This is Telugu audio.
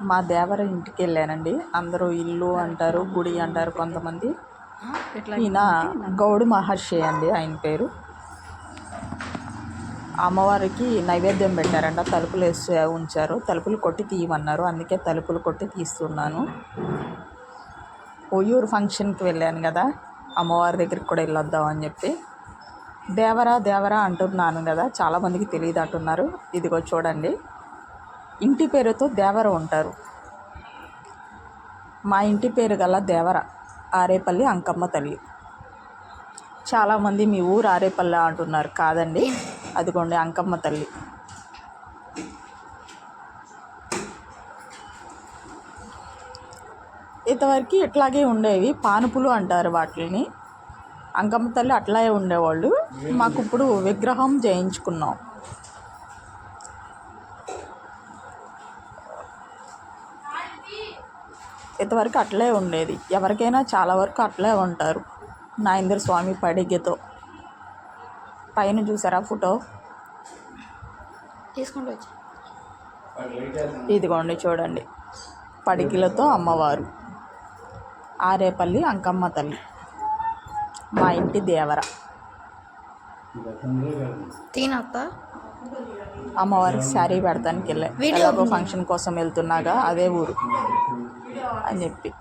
మా దేవర ఇంటికి వెళ్ళానండి. అందరూ ఇల్లు అంటారు గుడి అంటారు కొంతమంది. ఈయన గౌడు మహర్షి అండి ఆయన పేరు. అమ్మవారికి నైవేద్యం పెట్టారంట. తలుపులు వేసి ఉంచారు. తలుపులు కొట్టి తీయమన్నారు. అందుకే తలుపులు కొట్టి తీస్తున్నాను. ఒయ్యూరు ఫంక్షన్కి వెళ్ళాను కదా. అమ్మవారి దగ్గరికి కూడా వెళ్ళొద్దాం అని చెప్పి. దేవరా దేవరా అంటున్నాను కదా. చాలామందికి తెలియదు అంటున్నారు. ఇదిగో చూడండి. ఇంటి పేరుతో దేవర ఉంటారు. మా ఇంటి పేరు గల దేవర ఆరేపల్లి అంకమ్మ తల్లి. చాలామంది మీ ఊరు ఆరేపల్లి అంటున్నారు. కాదండి అదిగోండి అంకమ్మ తల్లి. ఇంతవరకు ఇట్లాగే ఉండేవి పానుపులు అంటారు వాటిని అంకమ్మ తల్లి అట్లాగే ఉండేవాళ్ళు. మాకు ఇప్పుడు విగ్రహం చేయించుకున్నాం. ఇంతవరకు అట్లే ఉండేది. ఎవరికైనా చాలా వరకు అట్లే ఉంటారు. నాయందర స్వామి పడిగతో. పైన చూసారా ఫోటో? తీసుకుంటూ వచ్చి. ఇదిగోండి చూడండి. పడికిలతో అమ్మవారు. ఆరేపల్లి అంకమ్మ తల్లి. మా ఇంటి దేవర. తినత్త అమ్మవారికి శారీ పెడతానికి వెళ్ళా. ఫంక్షన్ కోసం వెళ్తున్నాగా అదే ఊరు అని చెప్పి.